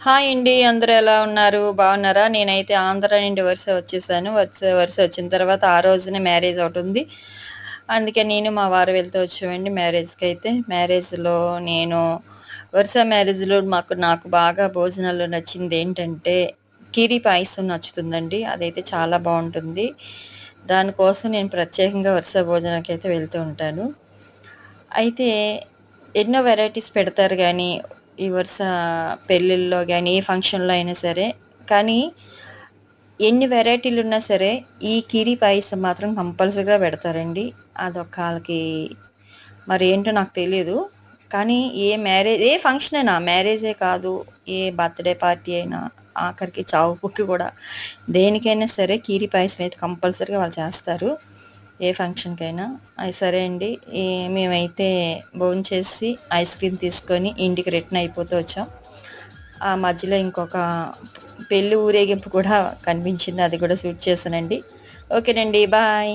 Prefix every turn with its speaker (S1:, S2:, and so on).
S1: Hi అండి అందరూ ఎలా ఉన్నారు? బాగున్నారా? నేనైతే ఆంధ్ర నుండి వరుస వచ్చేసాను. వరుస వరుస వచ్చిన తర్వాత ఆ రోజునే మ్యారేజ్ ఒకటి ఉంది. అందుకే నేను మా వారు వెళ్తూ వచ్చామండి మ్యారేజ్కి అయితే. మ్యారేజ్లో నేను వరుస మ్యారేజ్లో మాకు నాకు బాగా భోజనాల్లో నచ్చింది ఏంటంటే కీరీ పాయసం నచ్చుతుందండి. అదైతే చాలా బాగుంటుంది. దానికోసం నేను ప్రత్యేకంగా వరుస భోజనానికి అయితే వెళ్తూ ఉంటాను. అయితే ఎన్నో వెరైటీస్ పెడతారు కానీ ఈ వరుస పెళ్ళిళ్ళలో కానీ ఏ ఫంక్షన్లో అయినా సరే. కానీ ఎన్ని వెరైటీలు ఉన్నా సరే ఈ కీరి పాయసం మాత్రం కంపల్సరీగా పెడతారండి. అదొక వాళ్ళకి మరి ఏంటో నాకు తెలియదు కానీ ఏ మ్యారేజ్ ఏ ఫంక్షన్ అయినా మ్యారేజే కాదు ఏ బర్త్డే పార్టీ అయినా ఆఖరికి చావుకి కూడా దేనికైనా సరే కీరి పాయసం అయితే కంపల్సరీగా వాళ్ళు చేస్తారు. ఏ ఫంక్షన్కైనా. అది సరే అండి. మేమైతే భోజనం చేసి ఐస్ క్రీమ్ తీసుకొని ఇంటికి రిటర్న్ అయిపోతూ వచ్చాం. ఆ మధ్యలో ఇంకొక పెళ్ళి ఊరేగింపు కూడా కనిపించింది. అది కూడా షూట్ చేశానండి. ఓకేనండి. బాయ్.